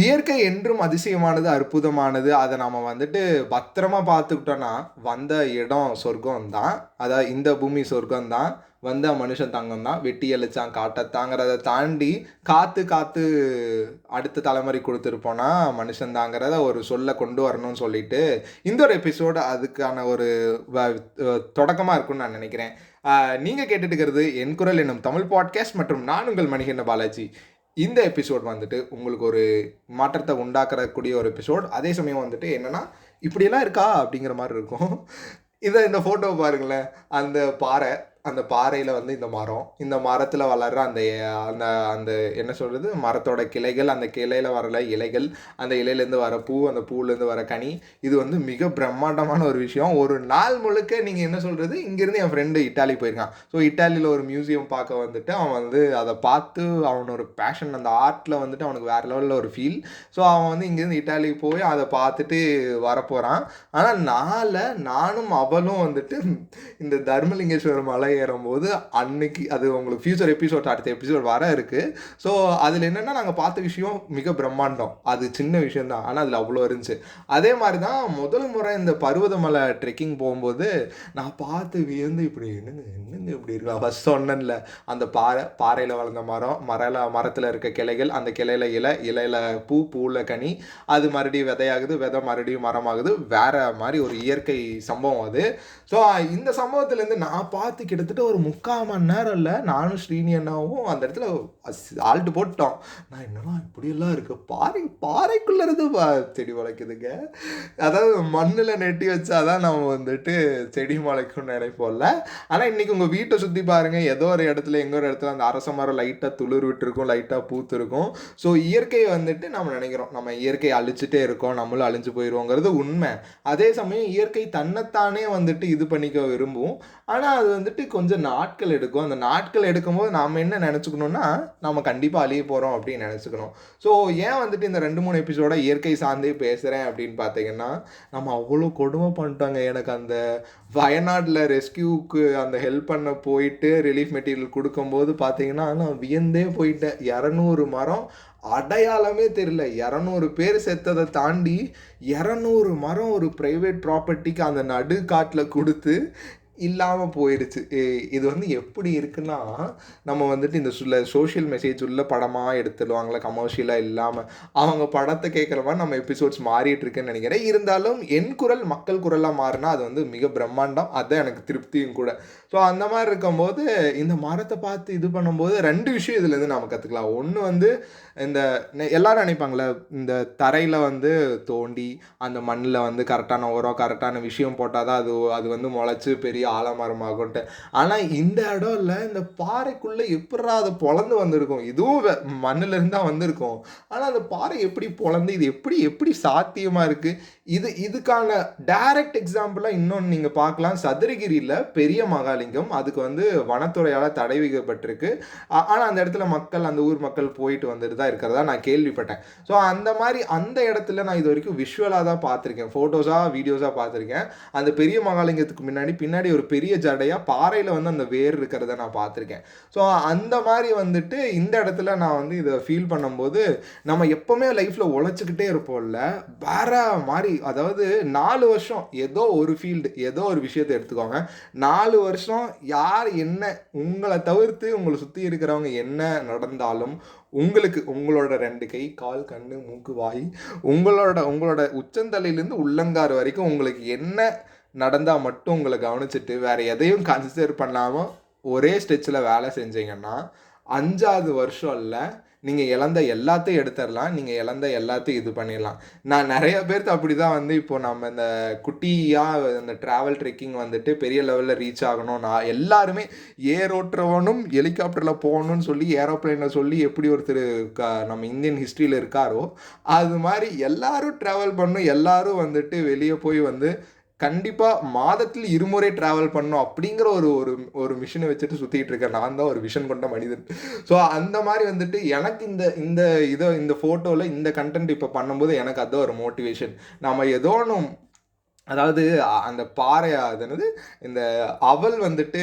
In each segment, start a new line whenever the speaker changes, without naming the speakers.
இயற்கை என்றும் அதிசயமானது அற்புதமானது. அதை நம்ம வந்துட்டு பத்திரமா பார்த்துக்கிட்டோன்னா வந்த இடம் சொர்க்கம் தான் அதாவது இந்த பூமி சொர்க்கம் தான் வந்த மனுஷன் தங்கம் தான் வெட்டி அழிச்சான் காட்டத்தாங்கிறத தாண்டி காத்து காத்து அடுத்த தலைமுறை கொடுத்துருப்போனா மனுஷன் தாங்கிறத ஒரு சொல்ல கொண்டு வரணும்னு சொல்லிட்டு இந்த ஒரு எபிசோடு அதுக்கான ஒரு தொடக்கமாக இருக்கும்னு நான் நினைக்கிறேன். நீங்கள் கேட்டுட்டு இருக்கிறது என் குரல் என்னும் தமிழ் பாட்காஸ்ட் மற்றும் நான் உங்கள் மணிகண்ட பாலாஜி. இந்த எபிசோட் வந்துட்டு உங்களுக்கு ஒரு மாற்றத்தை உண்டாக்குறக்கூடிய ஒரு எபிசோட் அதே சமயம் வந்துட்டு என்னென்னா இப்படியெல்லாம் இருக்கா? அப்படிங்கிற மாதிரி இருக்கும். இதை இந்த ஃபோட்டோவை பாருங்களேன். அந்த பாறை. அந்த பாறையில் வந்து இந்த மரம் இந்த மரத்தில் வளர்கிற அந்த அந்த அந்த என்ன சொல்கிறது மரத்தோட கிளைகள் அந்த கிளையில் வரல இலைகள் அந்த இலையிலேருந்து வர பூ அந்த பூலேருந்து வர கனி இது வந்து மிக பிரம்மாண்டமான ஒரு விஷயம். ஒரு நாள் முழுக்க நீங்கள் என்ன சொல்கிறது இங்கேருந்து என் ஃப்ரெண்டு இட்டாலி போயிருக்கான். ஸோ இட்டாலியில் ஒரு மியூசியம் பார்க்க வந்துட்டு அவன் வந்து அதை பார்த்து அவனோட பேஷன் அந்த ஆர்ட்டில் வந்துட்டு அவனுக்கு வேறு லெவலில் ஒரு ஃபீல் ஸோ அவன் வந்து இங்கேருந்து இட்டாலி போய் அதை பார்த்துட்டு வரப்போகிறான் ஆனால் நாளை நானும் அவளும் வந்துட்டு இந்த தர்மலிங்கேஸ்வரர் மலை ஏறும்போது அன்னைக்கு அது உங்களுக்கு ஃபியூச்சர் எபிசோட் அடுத்த எபிசோட் வர இருக்குது ஸோ அதில் என்னென்னா நாங்கள் பார்த்த விஷயம் மிக பிரம்மாண்டம். அது சின்ன விஷயம் தான் ஆனால் அதில் அவ்வளோ இருந்துச்சு. அதே மாதிரி தான் முதல் முறை இந்த பருவதமலை ட்ரெக்கிங் போகும்போது நான் பார்த்து வியந்து இப்படி என்னங்க என்னங்க இப்படி இருக்கலாம் ஃபஸ்ட் சொன்னேன்ல அந்த பாறை பாறையில் வளர்ந்த மரம் மரல மரத்தில் இருக்க கிளைகள் அந்த கிளையில இலை இலையில பூ பூவில் கனி அது மறுபடியும் விதையாகுது விதை மறுபடியும் மரமாகுது. வேற மாதிரி ஒரு இயற்கை சம்பவம் அது. ஸோ இந்த சம்பவத்துலேருந்து நான் பார்த்து கிட்ட கிட்டத்தட்ட ஒரு முக்கால் மணி நேரம் இல்லை நானும் ஸ்ரீனி அண்ணாவும் அந்த இடத்துல ஆல்ட்டு போட்டோம். நான் என்னெல்லாம் இப்படியெல்லாம் இருக்குது பாறை பாறைக்குள்ளே இருந்து செடி முளைக்குதுங்க அதாவது மண்ணில் நெட்டி வச்சாதான் நம்ம வந்துட்டு செடி முளைக்கும்னு நினைப்போம்ல. ஆனால் இன்றைக்கி உங்கள் வீட்டை சுற்றி பாருங்கள் ஏதோ ஒரு இடத்துல எங்கே ஒரு இடத்துல அந்த அரச மரம் லைட்டாக துளிர் விட்டுருக்கும் லைட்டாக பூத்துருக்கும். ஸோ இயற்கையை வந்துட்டு நம்ம நினைக்கிறோம். நம்ம இயற்கையை அழிச்சிட்டே இருக்கோம். நம்மளும் அழிஞ்சு போயிடுவோங்கிறது உண்மை. அதே சமயம் இயற்கை தன்னைத்தானே வந்துட்டு இது பண்ணிக்க விரும்பும். ஆனால் அது வந்துட்டு கொஞ்சம் நாட்கள் எடுக்கும். அந்த நாட்கள் எடுக்கும்போது நாம் என்ன நினச்சிக்கணும்னா நம்ம கண்டிப்பாக அழிய போகிறோம் அப்படின்னு நினச்சிக்கணும். ஸோ ஏன் வந்துட்டு இந்த ரெண்டு மூணு எபிசோட இயற்கை சார்ந்தே பேசுகிறேன் அப்படின்னு பார்த்தீங்கன்னா நம்ம அவ்வளோ கொடுமை பண்ணிட்டாங்க. எனக்கு அந்த வயநாட்டில் ரெஸ்கியூக்கு அந்த ஹெல்ப் பண்ண போயிட்டு ரிலீஃப் மெட்டீரியல் கொடுக்கும்போது பார்த்தீங்கன்னா நான் வியந்தே போயிட்டேன். இரநூறு மரம் அடையாளமே தெரியல. இரநூறு பேர் செத்ததை தாண்டி இரநூறு மரம் ஒரு ப்ரைவேட் ப்ராப்பர்ட்டிக்கு அந்த நடு காட்டில் கொடுத்து இல்லாமல் போயிடுச்சு இது வந்து எப்படி இருக்குன்னா நம்ம வந்துட்டு இந்த சொல்ல சோஷியல் மெசேஜ் உள்ள படமாக எடுத்துடுவாங்களே கமர்ஷியலாக இல்லாமல் அவங்க படத்தை கேட்குற மாதிரி நம்ம எபிசோட்ஸ் மாறிட்டு இருக்குன்னு நினைக்கிறேன். இருந்தாலும் என் குரல் மக்கள் குரலாக மாறினா அது வந்து மிக பிரம்மாண்டம். அதுதான் எனக்கு திருப்தியும் கூட. ஸோ அந்த மாதிரி இருக்கும்போது இந்த மரத்தை பார்த்து இது பண்ணும்போது ரெண்டு விஷயம் இதுலேருந்து நம்ம கற்றுக்கலாம் ஒன்று வந்து இந்த எல்லாரும் நினைப்பாங்களே இந்த தரையில் வந்து தோண்டி அந்த மண்ணில் வந்து கரெக்டான உரம் கரெக்டான விஷயம் போட்டால் தான் அது அது வந்து முளைச்சி பெரிய ஆலமரமாகும்ட்டு. ஆனால் இந்த இடம் இல்லை இந்த பாறைக்குள்ளே எப்படா அதை பொழந்து வந்திருக்கும்? இதுவும் மண்ணில் தான் வந்திருக்கும். ஆனால் அந்த பாறை எப்படி பொழந்து இது எப்படி எப்படி சாத்தியமாக இருக்குது இது இதுக்கான டைரக்ட் எக்ஸாம்பிளாக இன்னொன்று நீங்கள் பார்க்கலாம் சதுரகிரியில் பெரிய மகாலிங்கம் அதுக்கு வந்து வனத்துறையால் தடை வைக்கப்பட்டிருக்கு ஆனால் அந்த இடத்துல மக்கள் அந்த ஊர் மக்கள் போயிட்டு வந்துட்டு தான் இருக்கிறதா நான் கேள்விப்பட்டேன். ஸோ அந்த மாதிரி அந்த இடத்துல நான் இது வரைக்கும் விஷுவலாக தான் பார்த்துருக்கேன். ஃபோட்டோஸாக வீடியோஸாக பார்த்துருக்கேன். அந்த பெரிய மகாலிங்கத்துக்கு முன்னாடி பின்னாடி ஒரு பெரிய ஜடையாக பாறையில் வந்து அந்த வேர் இருக்கிறத நான் பார்த்துருக்கேன். ஸோ அந்த மாதிரி வந்துட்டு இந்த இடத்துல நான் வந்து இதை ஃபீல் பண்ணும்போது நம்ம எப்போவுமே லைஃப்பில் உழைச்சிக்கிட்டே இருப்போம்ல. வேற மாதிரி அதாவது நாலு வருஷம் ஏதோ ஒரு ஃபீல்டு ஏதோ ஒரு விஷயத்தை எடுத்துக்கோங்க. நாலு வருஷம் யார் என்ன உங்களை தவிர்த்து உங்களை சுற்றி இருக்கிறவங்க என்ன நடந்தாலும் உங்களுக்கு உங்களோட ரெண்டு கை கால் கண் மூக்கு வாய் உங்களோட உங்களோட உச்சந்தலையிலேருந்து உள்ளங்கார் வரைக்கும் உங்களுக்கு என்ன நடந்தால் மட்டும் உங்களை கவனிச்சுட்டு வேறு எதையும் கன்சிடர் பண்ணாமல் ஒரே ஸ்டெச்சில் வேலை செஞ்சீங்கன்னா அஞ்சாவது வருஷம் இல்லை நீங்கள் இழந்த எல்லாத்தையும் எடுத்துடலாம் நீங்கள் இழந்த எல்லாத்தையும் இது பண்ணிடலாம். நான் நிறைய பேர்த்து அப்படி தான் வந்து இப்போ நம்ம இந்த குட்டியாக இந்த ட்ராவல் ட்ரெக்கிங் வந்துட்டு பெரிய லெவலில் ரீச் ஆகணும். நான் எல்லாருமே ஏர் ஓட்டுறவனும் ஹெலிகாப்டரில் போகணும்னு சொல்லி ஏரோப்ளைனில் சொல்லி எப்படி ஒருத்தர் க நம்ம இந்தியன் ஹிஸ்ட்ரியில் இருக்காரோ அது மாதிரி எல்லாரும் ட்ராவல் பண்ணும் எல்லாரும் வந்துட்டு வெளியே போய் வந்து கண்டிப்பாக மாதத்தில் இருமுறை ட்ராவல் பண்ணோம் அப்படிங்கிற ஒரு ஒரு ஒரு மிஷினை வச்சுட்டு சுற்றிட்டு இருக்கேன். நான் தான் ஒரு விஷன் கொண்ட மனிதன். ஸோ அந்த மாதிரி வந்துட்டு எனக்கு இந்த இந்த இதை இந்த ஃபோட்டோவில் இந்த கண்டென்ட் இப்போ பண்ணும்போது எனக்கு அதுதான் ஒரு மோட்டிவேஷன் நம்ம ஏதோ ஒன்று அதாவது அந்த பாறை அது என்னது? இந்த அவள் வந்துட்டு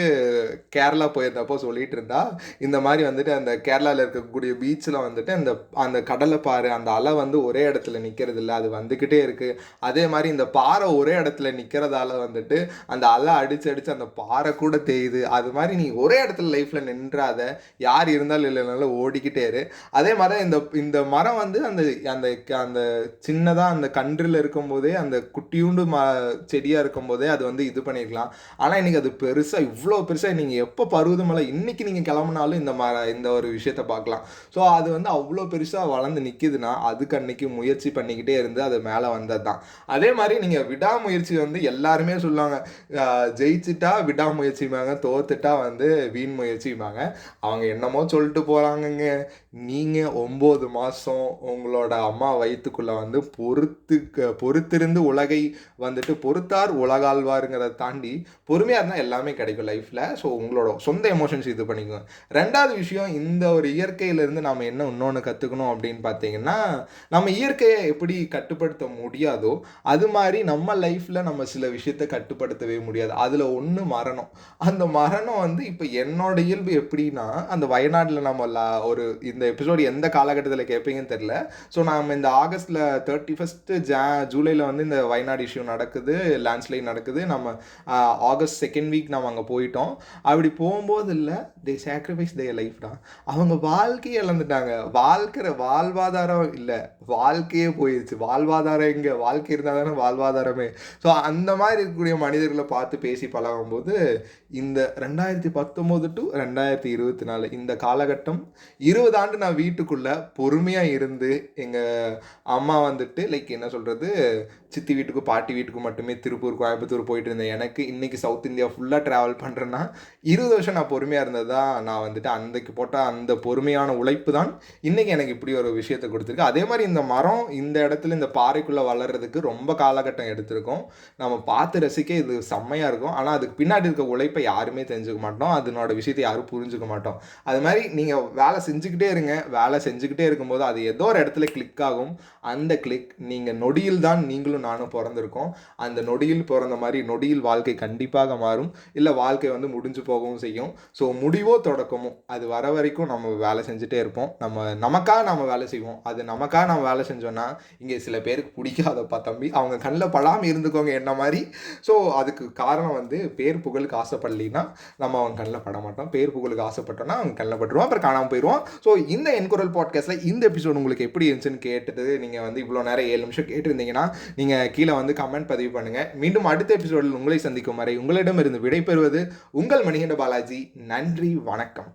கேரளா போயிருந்தப்போ சொல்லிட்டு இருந்தா இந்த மாதிரி வந்துட்டு அந்த கேரளாவில் இருக்கக்கூடிய பீச்சில் வந்துட்டு அந்த அந்த கடலை பாறை அந்த அலை வந்து ஒரே இடத்துல நிற்கிறது இல்லை அது வந்துக்கிட்டே இருக்குது அதே மாதிரி இந்த பாறை ஒரே இடத்துல நிற்கிறதால வந்துட்டு அந்த அலை அடித்து அடித்து அந்த பாறை கூட தேயுது. அது மாதிரி நீ ஒரே இடத்துல லைஃப்பில் நின்றாத யார் இருந்தாலும் இல்லைனாலும் ஓடிக்கிட்டே இரு. அதே மாதிரி இந்த இந்த மரம் வந்து அந்த அந்த அந்த சின்னதாக அந்த கன்றில் இருக்கும்போதே அந்த குட்டியூண்டு ம செடியாக இருக்கும்போதே அது வந்து இது பண்ணியிருக்கலாம் ஆனால் இன்றைக்கி அது பெருசாக இவ்வளோ பெருசாக நீங்கள் எப்போ பருவதமலை இன்றைக்கி நீங்கள் கிளம்புனாலும் இந்த மர இந்த ஒரு விஷயத்த பார்க்கலாம். ஸோ அது வந்து அவ்வளோ பெருசாக வளர்ந்து நிற்கிதுன்னா அதுக்கு அன்னைக்கு முயற்சி பண்ணிக்கிட்டே இருந்து அது மேலே வந்தது தான் அதே மாதிரி நீங்கள் விடாமுயற்சி வந்து எல்லாருமே சொல்லுவாங்க ஜெயிச்சுட்டா விடாமுயற்சிம்பாங்க தோத்துட்டா வந்து வீண் முயற்சிம்பாங்க. அவங்க என்னமோ சொல்லிட்டு போகிறாங்கங்க நீங்கள் ஒம்பது மாதம் உங்களோட அம்மா வயிற்றுக்குள்ளே வந்து பொறுத்து பொறுத்திருந்து உலகை வந்து வந்துட்டு பொறுத்தார் உலகாழ்வாருங்கிறத தாண்டி பொறுமையாக இருந்தால் எல்லாமே கிடைக்கும் லைஃப்பில் ஸோ உங்களோட சொந்த எமோஷன்ஸ் இது பண்ணிக்கோங்க. ரெண்டாவது விஷயம் இந்த ஒரு இயற்கையிலேருந்து நாம் என்ன இன்னொன்று கற்றுக்கணும் அப்படின்னு பார்த்தீங்கன்னா நம்ம இயற்கையை எப்படி கட்டுப்படுத்த முடியாதோ அது மாதிரி நம்ம லைஃப்பில் நம்ம சில விஷயத்தை கட்டுப்படுத்தவே முடியாது. அதில் ஒன்று மரணம். அந்த மரணம் வந்து இப்போ என்னோட இயல்பு எப்படின்னா அந்த வயநாட்டில் நம்ம ஒரு இந்த எபிசோடு எந்த காலகட்டத்தில் கேட்பீங்கன்னு தெரில ஸோ நாம் இந்த ஆகஸ்ட்டில் தேர்ட்டி ஃபஸ்ட்டு ஜா ஜூலையில் வந்து இந்த வயநாடு இஷ்யூ நடக்குது லேண்ட்ஸ்லைட் நடக்குது. நம்ம ஆகஸ்ட் செகண்ட் வீக் நம்ம அங்கே போயிட்டோம். அப்படி போகும்போது இல்லை தே சாக்ரிஃபைஸ் தே லைஃப் தான் அவங்க வாழ்க்கையை இழந்துட்டாங்க. வாழ்க்கிற வாழ்வாதாரம் இல்லை. வாழ்க்கையே போயிடுச்சு வாழ்வாதாரம் எங்கே? வாழ்க்கை இருந்தால் தானே வாழ்வாதாரமே. ஸோ அந்த மாதிரி இருக்கக்கூடிய மனிதர்களை பார்த்து பேசி பழகும்போது இந்த ரெண்டாயிரத்தி பத்தொம்போது டு ரெண்டாயிரத்தி இருபத்தி நாலு இந்த காலகட்டம் இருபது ஆண்டு நான் வீட்டுக்குள்ளே பொறுமையாக இருந்து எங்கள் அம்மா வந்துட்டு லைக் என்ன சொல்கிறது சித்தி வீட்டுக்கு பாட்டி வீட்டுக்கு மட்டுமே திருப்பூர் கோயம்புத்தூர் போயிட்டு இருந்தேன். எனக்கு இன்றைக்கி சவுத் இந்தியா ஃபுல்லாக ட்ராவல் பண்ணுறேன்னா இருபது வருஷம் நான் பொறுமையாக இருந்தது தான் நான் வந்துட்டு அன்றைக்கு போட்ட அந்த பொறுமையான உழைப்பு தான் இன்றைக்கி எனக்கு இப்படி ஒரு விஷயத்தை கொடுத்துருக்கு. அதே மாதிரி இந்த மரம் இந்த இடத்துல இந்த பாறைக்குள்ளே வளர்கிறதுக்கு ரொம்ப காலகட்டம் எடுத்திருக்கோம். நம்ம பார்த்து ரசிக்க இது செம்மையாக இருக்கும். ஆனால் அதுக்கு பின்னாடி இருக்க உழைப்பை யாருமே தெரிஞ்சுக்க மாட்டோம். அதனோட விஷயத்தை யாரும் புரிஞ்சுக்க மாட்டோம். அது மாதிரி நீங்கள் வேலை செஞ்சுக்கிட்டே இருங்க. வேலை செஞ்சுக்கிட்டே இருக்கும்போது அது ஏதோ ஒரு இடத்துல கிளிக் ஆகும். அந்த கிளிக் நீங்கள் நொடியில் தான் நீங்களும் நானும் பிறந்திருக்கோம். அந்த நொடியில் பிறந்த மாதிரி நொடியில் வாழ்க்கை கண்டிப்பாக மாறும். இல்லை வாழ்க்கை வந்து முடிஞ்சு போகவும் செய்யும். ஸோ முடிவோ தொடக்கமோ அது வர வரைக்கும் நம்ம வேலை செஞ்சுட்டே இருப்போம். நம்ம நமக்காக நம்ம வேலை செய்வோம். அது நமக்காக நம்ம வேலை செஞ்சோன்னா இங்கே சில பேருக்கு பிடிக்காதப்பா தம்பி. அவங்க கண்ணில் படாமல் இருந்துக்கோங்க என்ன மாதிரி. ஸோ அதுக்கு காரணம் வந்து பேர் புகழுக்கு ஆசைப்படலின்னா நம்ம அவங்க கண்ணில் பட மாட்டோம் பேர் புகழுக்கு ஆசைப்பட்டோம்னா அவங்க கண்ணில் பட்டுருவோம் அப்புறம் காணாமல் போயிடுவோம் ஸோ இந்த என்குரல் பாட்காஸ்ட்டில் இந்த எபிசோடு உங்களுக்கு எப்படி இருந்துச்சுன்னு கேட்டது நீங்கள் வந்து இவ்வளோ நேரம் ஏழு நிமிஷம் கேட்டிருந்தீங்கன்னா நீங்கள் கீழே வந்து கமெண்ட் பதிவு பண்ணுங்கள் மீண்டும் அடுத்த எபிசோடில் உங்களை சந்திக்கும் வரை உங்களிடமிருந்து விடைபெறுவது உங்கள் மணிகண்ட பாலாஜி. நன்றி வணக்கம்.